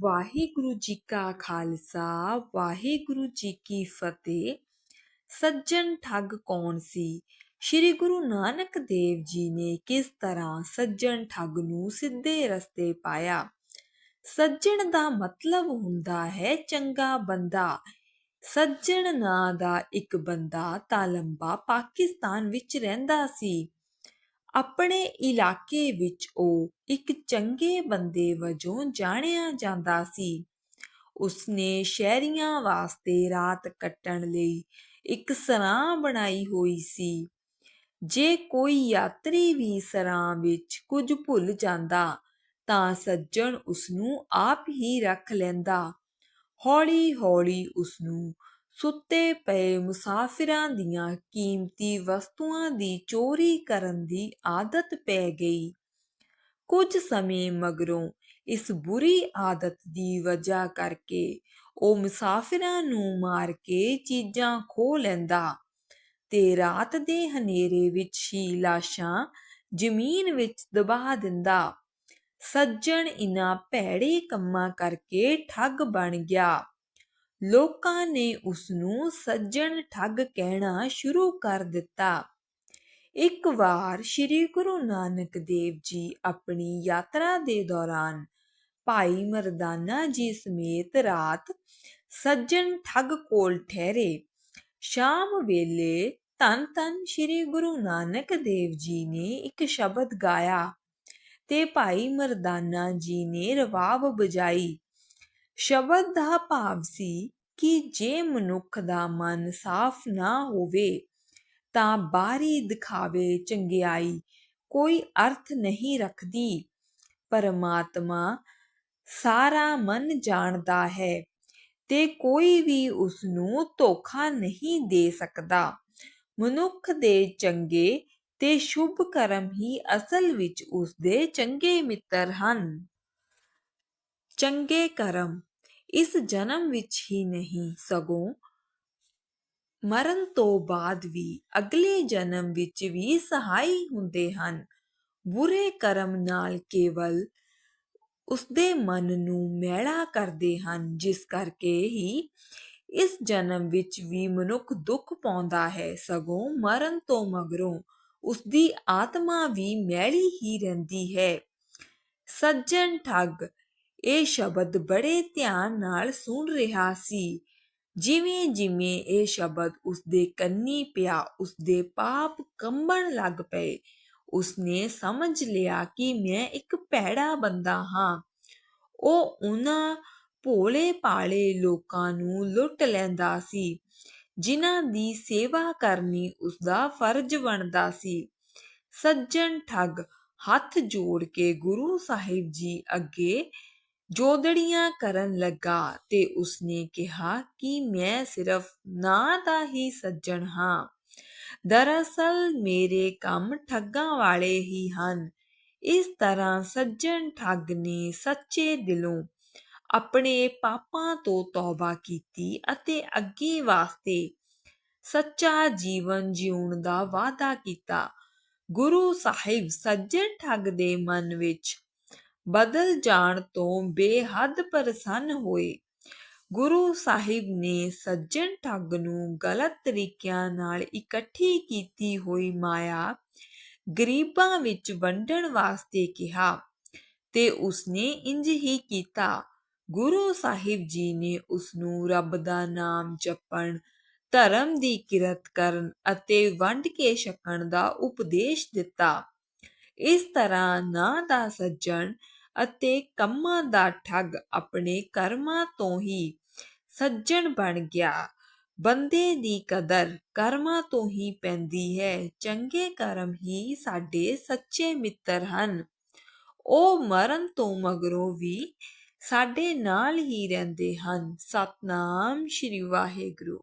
ਵਾਹਿਗੁਰੂ ਜੀ ਕਾ ਖਾਲਸਾ, ਵਾਹਿਗੁਰੂ ਜੀ ਕੀ ਫਤਿਹ। ਸੱਜਣ ਠੱਗ ਕੌਣ ਸੀ? ਸ੍ਰੀ ਗੁਰੂ ਨਾਨਕ ਦੇਵ ਜੀ ਨੇ ਕਿਸ ਤਰ੍ਹਾਂ ਸੱਜਣ ਠੱਗ ਨੂੰ ਸਿੱਧੇ ਰਸਤੇ ਪਾਇਆ? ਸੱਜਣ ਦਾ ਮਤਲਬ ਹੁੰਦਾ ਹੈ ਚੰਗਾ ਬੰਦਾ। ਸੱਜਣ ਨਾਂ ਦਾ ਇੱਕ ਬੰਦਾ ਤਾਲੰਬਾ ਪਾਕਿਸਤਾਨ ਵਿੱਚ ਰਹਿੰਦਾ ਸੀ। ਆਪਣੇ ਇਲਾਕੇ ਵਿੱਚ ਉਹ ਇੱਕ ਚੰਗੇ ਬੰਦੇ ਵਜੋਂ ਜਾਣਿਆ ਜਾਂਦਾ ਸੀ। ਉਸਨੇ ਸ਼ਹਿਰੀਆਂ ਵਾਸਤੇ ਰਾਤ ਕੱਟਣ ਲਈ ਇੱਕ ਸਰਾਂ ਬਣਾਈ ਹੋਈ ਸੀ। ਜੇ ਕੋਈ ਯਾਤਰੀ ਵੀ ਸਰਾਂ ਵਿੱਚ ਕੁਝ ਭੁੱਲ ਜਾਂਦਾ, ਤਾਂ ਸੱਜਣ ਉਸਨੂੰ ਆਪ ਹੀ ਰੱਖ ਲੈਂਦਾ। ਹੌਲੀ-ਹੌਲੀ ਉਸਨੂੰ ਸੁੱਤੇ ਪਏ ਮੁਸਾਫਿਰਾਂ ਦੀਆਂ ਕੀਮਤੀ ਵਸਤੂਆਂ ਦੀ ਚੋਰੀ ਕਰਨ ਦੀ ਆਦਤ ਪੈ ਗਈ। ਕੁਝ ਸਮੇਂ ਮਗਰੋਂ ਇਸ ਬੁਰੀ ਆਦਤ ਦੀ ਵਜ੍ਹਾ ਕਰਕੇ ਉਹ ਮੁਸਾਫਿਰਾਂ ਨੂੰ ਮਾਰ ਕੇ ਚੀਜ਼ਾਂ ਖੋ ਲੈਂਦਾ ਤੇ ਰਾਤ ਦੇ ਹਨੇਰੇ ਵਿੱਚ ਹੀ ਲਾਸ਼ਾਂ ਜ਼ਮੀਨ ਵਿੱਚ ਦਬਾ ਦਿੰਦਾ। ਸੱਜਣ ਇਨ੍ਹਾਂ ਭੈੜੇ ਕੰਮਾਂ ਕਰਕੇ ਠੱਗ ਬਣ ਗਿਆ। ਲੋਕਾਂ ਨੇ ਉਸ ਨੂੰ ਸੱਜਣ ਠੱਗ ਕਹਿਣਾ ਸ਼ੁਰੂ ਕਰ ਦਿੱਤਾ। ਇੱਕ ਵਾਰ ਸ੍ਰੀ ਗੁਰੂ ਨਾਨਕ ਦੇਵ ਜੀ ਆਪਣੀ ਯਾਤਰਾ ਦੇ ਦੌਰਾਨ ਭਾਈ ਮਰਦਾਨਾ ਜੀ ਸਮੇਤ ਰਾਤ ਸੱਜਣ ਠੱਗ ਕੋਲ ਠਹਿਰੇ। ਸ਼ਾਮ ਵੇਲੇ ਧੰਨ ਧੰਨ ਸ੍ਰੀ ਗੁਰੂ ਨਾਨਕ ਦੇਵ ਜੀ ਨੇ ਇੱਕ ਸ਼ਬਦ ਗਾਇਆ ਤੇ ਭਾਈ ਮਰਦਾਨਾ ਜੀ ਨੇ ਰਵਾਬ ਬਜਾਈ ਸ਼ਬਦ ਦਾ ਭਾਵ ਸੀ ਕਿ ਜੇ ਮਨੁੱਖ ਦਾ ਮਨ ਸਾਫ਼ ਨਾ ਹੋਵੇ, ਤਾਂ ਬਾਹਰੀ ਦਿਖਾਵੇ ਚੰਗਿਆਈ, ਕੋਈ ਅਰਥ ਨਹੀਂ ਰੱਖਦੀ। ਪਰਮਾਤਮਾ ਸਾਰਾ ਮਨ ਜਾਣਦਾ ਹੈ ਤੇ ਕੋਈ ਵੀ ਉਸ ਨੂੰ ਧੋਖਾ ਨਹੀਂ ਦੇ ਸਕਦਾ। ਮਨੁੱਖ ਦੇ ਚੰਗੇ ਤੇ ਸ਼ੁਭ ਕਰਮ ਹੀ ਅਸਲ ਵਿੱਚ ਉਸ ਦੇ ਚੰਗੇ ਮਿੱਤਰ ਹਨ। ਚੰਗੇ ਕਰਮ ਇਸ ਜਨਮ ਵਿੱਚ ਹੀ ਨਹੀਂ, ਸਗੋਂ ਮਰਨ ਤੋਂ ਬਾਅਦ ਵੀ ਅਗਲੇ ਜਨਮ ਵਿੱਚ ਵੀ ਸਹਾਈ ਹੁੰਦੇ ਹਨ। ਬੁਰੇ ਕਰਮ ਨਾਲ ਕੇਵਲ ਉਸਦੇ ਮਨ ਨੂੰ ਮੈਲਾ ਕਰਦੇ ਹਨ, ਜਿਸ ਕਰਕੇ ਹੀ ਇਸ ਜਨਮ ਵਿੱਚ ਵੀ ਮਨੁੱਖ ਦੁੱਖ ਪਾਉਂਦਾ ਹੈ। ਸਗੋਂ ਮਰਨ ਤੋਂ ਮਗਰੋਂ ਉਸਦੀ ਆਤਮਾ ਵੀ ਮੈਲੀ ਹੀ ਰਹਿੰਦੀ ਹੈ। ਸੱਜਣ ਠੱਗ ਇਹ ਸ਼ਬਦ ਬੜੇ ਧਿਆਨ ਨਾਲ ਸੁਣ ਰਿਹਾ ਸੀ। ਜਿਵੇਂ ਜਿਵੇਂ ਇਹ ਸ਼ਬਦ ਉਸਦੇ ਕੰਨੀ ਪਿਆ, ਉਸਦੇ ਪਾਪ ਕੰਬਣ ਲੱਗ ਪਏ। ਉਸਨੇ ਸਮਝ ਲਿਆ ਕਿ ਮੈਂ ਇੱਕ ਭੈੜਾ ਬੰਦਾ ਹਾਂ। ਉਹ ਉਹਨਾਂ ਭੋਲੇ ਪਾਲੇ ਲੋਕਾਂ ਨੂੰ ਲੁੱਟ ਲੈਂਦਾ ਸੀ, ਜਿਨ੍ਹਾਂ ਦੀ ਸੇਵਾ ਕਰਨੀ ਉਸਦਾ ਫਰਜ਼ ਬਣਦਾ ਸੀ। ਸੱਜਣ ਠੱਗ ਹੱਥ ਜੋੜ ਕੇ ਗੁਰੂ ਸਾਹਿਬ ਜੀ ਅੱਗੇ ਜੋਦੜੀਆਂ ਕਰਨ ਲੱਗਾ ਤੇ ਉਸਨੇ ਕਿਹਾ ਕਿ ਮੈਂ ਸਿਰਫ ਨਾਂ ਦਾ ਹੀ ਸੱਜਣ ਹਾਂ। ਦਰਅਸਲ ਮੇਰੇ ਕੰਮ ਠੱਗਾਂ ਵਾਲੇ ਹੀ ਹਨ। ਇਸ ਤਰ੍ਹਾਂ ਸੱਜਣ ਠੱਗ ਨੇ ਸੱਚੇ ਦਿਲੋਂ ਆਪਣੇ ਪਾਪਾਂ ਤੋਂ ਤੌਬਾ ਕੀਤੀ ਅਤੇ ਅੱਗੇ ਵਾਸਤੇ ਸੱਚਾ ਜੀਵਨ ਜਿਉਣ ਦਾ ਵਾਅਦਾ ਕੀਤਾ। ਗੁਰੂ ਸਾਹਿਬ ਸੱਜਣ ਠੱਗ ਦੇ ਮਨ ਵਿੱਚ ਬਦਲ ਜਾਣ ਤੋਂ ਬੇਹੱਦ ਪ੍ਰਸੰਨ ਹੋਏ। ਗੁਰੂ ਸਾਹਿਬ ਨੇ ਸੱਜਣ ਠੱਗ ਨੂੰ ਗਲਤ ਤਰੀਕਿਆਂ ਨਾਲ ਇਕੱਠੀ ਕੀਤੀ ਹੋਈ ਮਾਇਆ ਗਰੀਬਾਂ ਵਿੱਚ ਵੰਡਣ ਵਾਸਤੇ ਕਿਹਾ ਤੇ ਉਸਨੇ ਇੰਜ ਹੀ ਕੀਤਾ। ਗੁਰੂ ਸਾਹਿਬ ਜੀ ਨੇ ਉਸ ਨੂੰ ਰੱਬ ਦਾ ਨਾਮ ਜਪਣ, ਧਰਮ ਦੀ ਕਿਰਤ ਕਰਨ ਅਤੇ ਵੰਡ ਕੇ ਛਕਣ ਦਾ ਉਪਦੇਸ਼ ਦਿੱਤਾ। ਇਸ ਤਰ੍ਹਾਂ ਨਾ ਦਾ ਸੱਜਣ ਅਤੇ ਕੰਮਾਂ ਦਾ ਠੱਗ ਆਪਣੇ ਕਰਮਾਂ ਤੋਂ ਹੀ ਸੱਜਣ ਬਣ ਗਿਆ। ਬੰਦੇ ਦੀ ਕਦਰ ਕਰਮਾਂ ਤੋਂ ਹੀ ਪੈਂਦੀ ਹੈ। ਚੰਗੇ ਕਰਮ ਹੀ ਸਾਡੇ ਸੱਚੇ ਮਿੱਤਰ ਹਨ। ਉਹ ਮਰਨ ਤੋਂ ਮਗਰੋਂ ਵੀ ਸਾਡੇ ਨਾਲ ਹੀ ਰਹਿੰਦੇ ਹਨ। ਸਤਨਾਮ ਸ਼੍ਰੀ ਵਾਹਿਗੁਰੂ।